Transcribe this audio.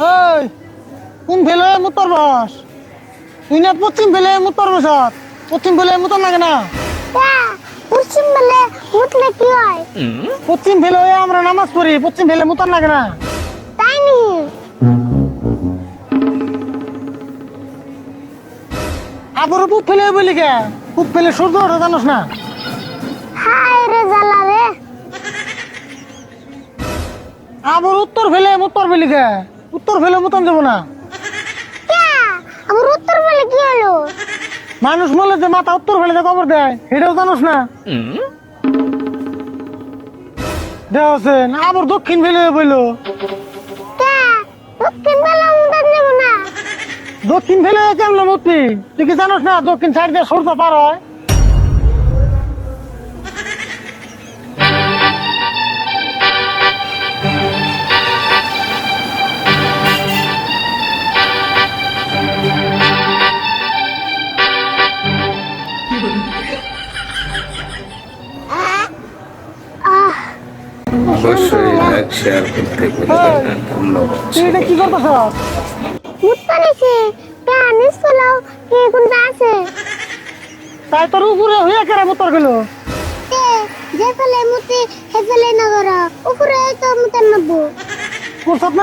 এই কোন ফেলে মুতর বস? তুই না পশ্চিম ফেলে মুতর বসত পশ্চিম ফেলে মুতর লাগে না। পশ্চিম বলে উঠলে কি হয়? পশ্চিম ফেলে আমরা নামাজ পড়ি পশ্চিম ফেলে মুতর লাগে না। তাই নি? আবার পুপ ফেলে বলি কে পুপ ফেলে সূর্য ওঠে জানোস না? হায় রে জ্বালা রে। আবার উত্তর ফেলে মুতর ফেলি কে উত্তর ফেলে মুতন যাব না। আমার উত্তর বলে কি হলো? মানুষ বলে যে মাথা উত্তর ফেলে যে কবর দেয় এটাও জানোস না। দেওয়া আবার দক্ষিণ ফেলে বইলো। দক্ষিণ যাব না। দক্ষিণ ফেলে কেমন মূর্তি তুই কি জানোস না দক্ষিণ সাইড দিয়ে সূর্য পার হয়? অবশ্যই লাইক শেয়ার করতে ভুলবেন না ধন্যবাদ। তুই এটা কি করতেছ? কে নিস ফেলাও কে কোনটা আছে? তাই তোর উপরে হইয়া কেরা মোতর গেল? যে ফেলে মুতি হে নগর উপরে তো মুতে নব্বু তোর স্বপ্ন